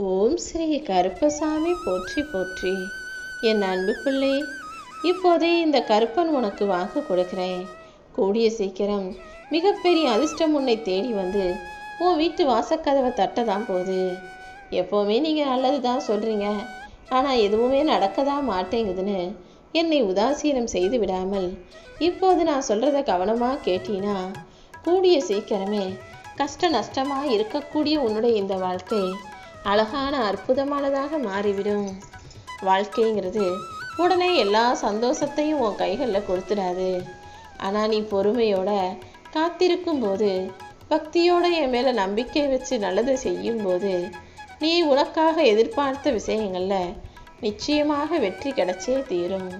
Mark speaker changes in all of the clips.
Speaker 1: ஓம் ஸ்ரீ கருப்பசாமி போற்றி போற்றி. என் அன்பு பிள்ளை இப்போதே இந்த கருப்பன் உனக்கு வாக்கு கொடுக்கிறேன். கூடிய சீக்கிரம் மிகப்பெரிய அதிர்ஷ்டம் உன்னை தேடி வந்து உன் வீட்டு வாசக்கதவை தட்ட தான் போகுது. எப்போவுமே நீங்கள் நல்லது தான் சொல்கிறீங்க ஆனால் எதுவுமே நடக்க தான் மாட்டேங்குதுன்னு என்னை உதாசீனம் செய்து விடாமல் இப்போது நான் சொல்கிறத கவனமாக கேட்டீனா கூடிய சீக்கிரமே கஷ்ட நஷ்டமாக இருக்கக்கூடிய உன்னுடைய இந்த வாழ்க்கை அழகான அற்புதமானதாக மாறிவிடும். வாழ்க்கைங்கிறது உடனே எல்லா சந்தோஷத்தையும் உன் கைகளில் கொடுத்துடாது. ஆனால் நீ பொறுமையோட காத்திருக்கும் போது பக்தியோட என் மேலே நம்பிக்கை வச்சு நல்லது செய்யும்போது நீ உனக்காக எதிர்பார்த்த விஷயங்களில் நிச்சயமாக வெற்றி கிடைச்சே தீரும்.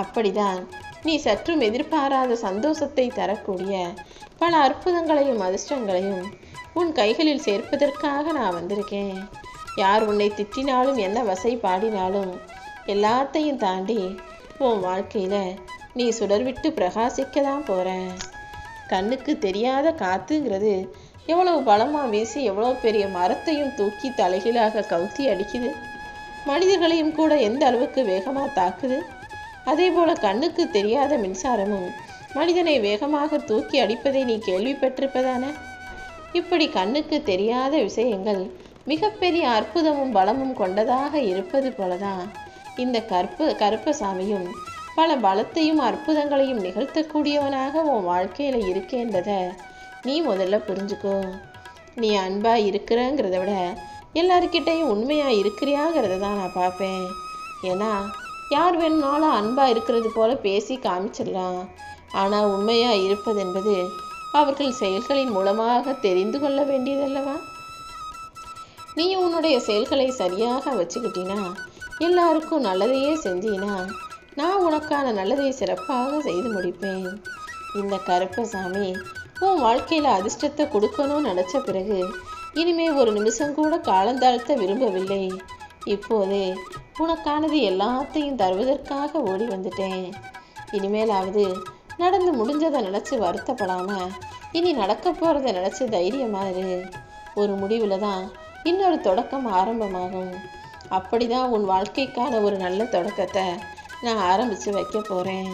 Speaker 1: அப்படிதான் நீ சற்றும் எதிர்பாராத சந்தோஷத்தை தரக்கூடிய பல அற்புதங்களையும் அதிர்ஷ்டங்களையும் உன் கைகளில் சேர்ப்பதற்காக நான் வந்திருக்கேன். யார் உன்னை திட்டினாலும் என்ன வசை பாடினாலும் எல்லாத்தையும் தாண்டி உன் வாழ்க்கையில் நீ சுடர்விட்டு பிரகாசிக்க தான் போற கண்ணுக்கு தெரியாத காத்துங்கிறது எவ்வளவு பலமாக வீசி எவ்வளோ பெரிய மரத்தையும் தூக்கி தலைகீழாக கவுத்தி அடிக்குது? மனிதர்களையும் கூட எந்த அளவுக்கு வேகமாக தாக்குது? அதே போல் கண்ணுக்கு தெரியாத மின்சாரமும் மனிதனை வேகமாக தூக்கி அடிப்பதை நீ கேள்விப்பட்டிருப்பதானே? இப்படி கண்ணுக்கு தெரியாத விஷயங்கள் மிகப்பெரிய அற்புதமும் பலமும் கொண்டதாக இருப்பது போலதான் இந்த கற்பு கருப்பசாமியும் பல பலத்தையும் அற்புதங்களையும் நிகழ்த்தக்கூடியவனாக உன் வாழ்க்கையில் இருக்கேன்றதை நீ முதல்ல புரிஞ்சுக்கோ. நீ அன்பாக இருக்கிறங்கிறத விட எல்லாருக்கிட்டையும் உண்மையாக இருக்கிறியாங்கிறத தான் நான் பார்ப்பேன். ஏன்னா யார் வேணும்னாலும் அன்பாக இருக்கிறது போல பேசி காமிச்சிடலாம். ஆனால் உண்மையாக இருப்பது என்பது அவர்கள் செயல்களின் மூலமாக தெரிந்து கொள்ள வேண்டியதல்லவா? நீ உன்னுடைய செயல்களை சரியாக வச்சுக்கிட்டினா எல்லாருக்கும் நல்லதையே செஞ்சினா நான் உனக்கான நல்லதை சிறப்பாக செய்து முடிப்பேன். இந்த கருப்பசாமி உன் வாழ்க்கையில் அதிர்ஷ்டத்தை கொடுக்கணும்னு நினச்ச பிறகு இனிமே ஒரு நிமிஷம் கூட காலந்தாழ்த்த விரும்பவில்லை. இப்போது உனக்கானது எல்லாத்தையும் தருவதற்காக ஓடி வந்துட்டேன். இனிமேலாவது நடந்து முடிஞ்சதை நினச்சி வருத்தப்படாமல் இனி நடக்க போகிறத நினச்சி தைரியமா இரு ஒரு முடிவில் தான் இன்னொரு தொடக்கம் ஆரம்பமாகும். அப்படி தான் உன் வாழ்க்கைக்கான ஒரு நல்ல தொடக்கத்தை நான் ஆரம்பித்து வைக்க போகிறேன்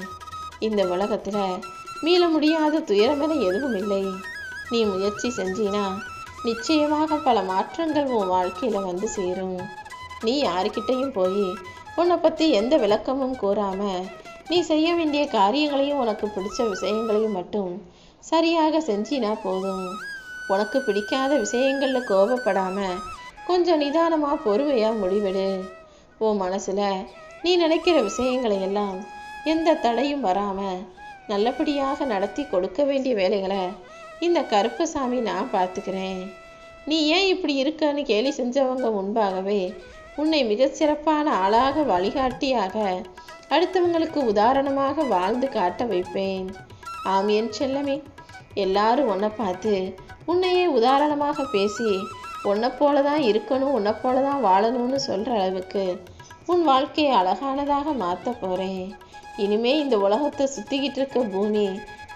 Speaker 1: இந்த உலகத்தில் மீள முடியாத துயரமென எதுவும் இல்லை. நீ முயற்சி செஞ்சினா நிச்சயமாக பல மாற்றங்கள் உன் வாழ்க்கையில் வந்து சேரும். நீ யாருக்கிட்டேயும் போய் உன்னை பற்றி எந்த விளக்கமும் கூறாமல் நீ செய்ய வேண்டிய காரியங்களையும் உனக்கு பிடிச்ச விஷயங்களையும் மட்டும் சரியாக செஞ்சினா போதும். உனக்கு பிடிக்காத விஷயங்களில் கோபப்படாம கொஞ்சம் நிதானமாக பொறுமையாக முடிவெடு. உன் மனசில் நீ நினைக்கிற விஷயங்களை எல்லாம் எந்த தடையும் வராமல் நல்லபடியாக நடத்தி கொடுக்க வேண்டிய வேலைகளை இந்த கருப்பசாமி நான் பார்த்துக்கிறேன். நீ ஏன் இப்படி இருக்கன்னு கேலி செஞ்சவங்க முன்பாகவே உன்னை மிகச் சிறப்பான ஆளாக வழிகாட்டியாக அடுத்தவங்களுக்கு உதாரணமாக வாழ்ந்து காட்ட வைப்பேன். ஆம் என் செல்லமே எல்லாரும் உன்னை பார்த்து உன்னையே உதாரணமாக பேசி உன்னை போல தான் இருக்கணும் உன்னை போல தான் வாழணும்னு சொல்கிற அளவுக்கு உன் வாழ்க்கையை அழகானதாக மாற்ற போகிறேன் இனிமே இந்த உலகத்தை சுற்றிக்கிட்டு இருக்க பூமி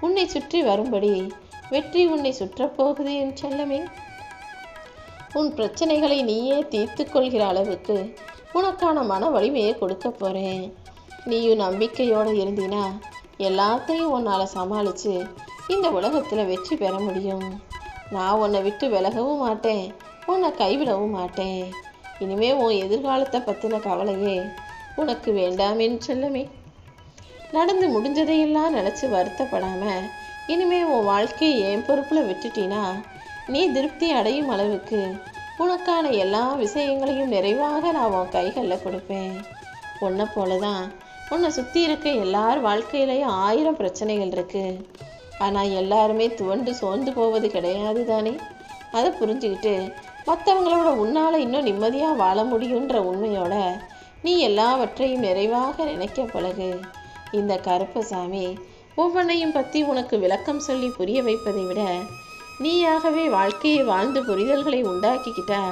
Speaker 1: உன்னை சுற்றி வரும்படி வெற்றி உன்னை சுற்றப்போகுது என் செல்லமே. உன் பிரச்சனைகளை நீயே தீர்த்து கொள்கிற அளவுக்கு உனக்கான மன வலிமையை கொடுக்க போகிறேன் நீயும் நம்பிக்கையோடு இருந்தீனா எல்லாத்தையும் உன்னால் சமாளித்து இந்த உலகத்தில் வெற்றி பெற முடியும். நான் உன்னை விட்டு விலகவும் மாட்டேன் உன்னை கைவிடவும் மாட்டேன். இனிமே உன் எதிர்காலத்தை பற்றின கவலையே உனக்கு வேண்டாம் சொல்லுமே. நடந்து முடிஞ்சதையெல்லாம் நினச்சி வருத்தப்படாமல் இனிமே உன் வாழ்க்கையை என் பொறுப்பில் விட்டுட்டினா நீ திருப்தி அடையும் அளவுக்கு உனக்கான எல்லா விஷயங்களையும் நிறைவாக நான் உன் கைகளில் கொடுப்பேன். உன்னை போல தான் உன்னை சுற்றி இருக்க எல்லார் வாழ்க்கையிலையும் ஆயிரம் பிரச்சனைகள் இருக்குது ஆனால் எல்லாருமே துவண்டு சோர்ந்து போவது கிடையாது தானே? அதை புரிஞ்சுக்கிட்டு மற்றவங்களோட உன்னால் இன்னும் நிம்மதியாக வாழ முடியுன்ற உண்மையோட நீ எல்லாவற்றையும் நிறைவாக நினைக்க பழகு. இந்த கருப்பசாமி ஒவ்வொன்றையும் பற்றி உனக்கு விளக்கம் சொல்லி புரிய வைப்பதை விட நீயாகவே வாழ்க்கையை வாழ்ந்து புரிதல்களை உண்டாக்கிக்கிட்டா.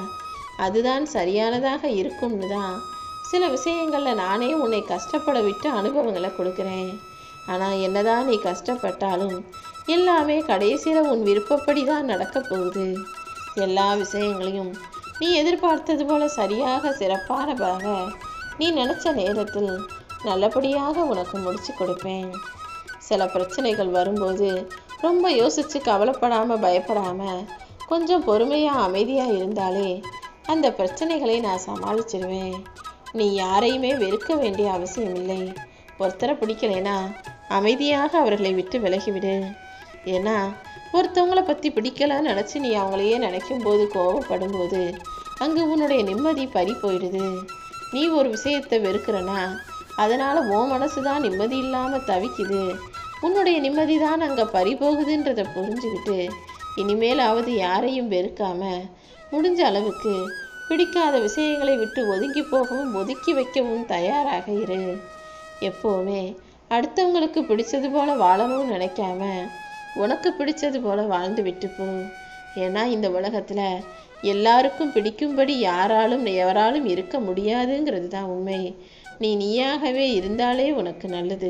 Speaker 1: அதுதான் சரியானதாக இருக்கும்னு தான். சில விஷயங்களில் நானே உன்னை கஷ்டப்பட விட்டு அனுபவங்களை கொடுக்குறேன். ஆனால் என்னதான் நீ கஷ்டப்பட்டாலும் எல்லாமே கடைசியில் உன் விருப்பப்படி தான் நடக்க போகுது. எல்லா விஷயங்களையும் நீ எதிர்பார்த்தது போல சரியாக சிறப்பானதாக நீ நினச்ச நேரத்தில் நல்லபடியாக உனக்கு முடிச்சு கொடுப்பேன். சில பிரச்சனைகள் வரும்போது ரொம்ப யோசித்து கவலைப்படாமல் பயப்படாமல் கொஞ்சம் பொறுமையாக அமைதியாக இருந்தாலே அந்த பிரச்சனைகளை நான் சமாளிச்சிருவேன். நீ யாரையுமே வெறுக்க வேண்டிய அவசியம் இல்லை ஒருத்தரை பிடிக்கலைன்னா அமைதியாக அவர்களை விட்டு விலகிவிடு. ஏன்னா ஒருத்தவங்கள பற்றி பிடிக்கலன்னு நினச்சி நீ அவங்களையே நினைக்கும் போது கோவப்படும் போது அங்கே உன்னுடைய நிம்மதி பறி போயிடுது. நீ ஒரு விஷயத்தை வெறுக்கிறனா அதனால் உன் மனசு தான் நிம்மதி இல்லாமல் தவிக்குது. உன்னுடைய நிம்மதி தான் அங்கே பறி போகுதுன்றதை புரிஞ்சுக்கிட்டு இனிமேலாவது யாரையும் வெறுக்காம முடிஞ்ச அளவுக்கு பிடிக்காத விஷயங்களை விட்டு ஒதுங்கி போகவும் ஒதுக்கி வைக்கவும் தயாராக இரு. எப்போவுமே அடுத்தவங்களுக்கு பிடிச்சது போல வாழவும் நினைக்காம உனக்கு பிடிச்சது போல வாழ்ந்து விட்டுப்போம் ஏன்னா இந்த உலகத்தில் எல்லாருக்கும் பிடிக்கும்படி யாராலும் எவராலும் இருக்க முடியாதுங்கிறது தான் உண்மை. நீ நீயாகவே இருந்தாலே உனக்கு நல்லது.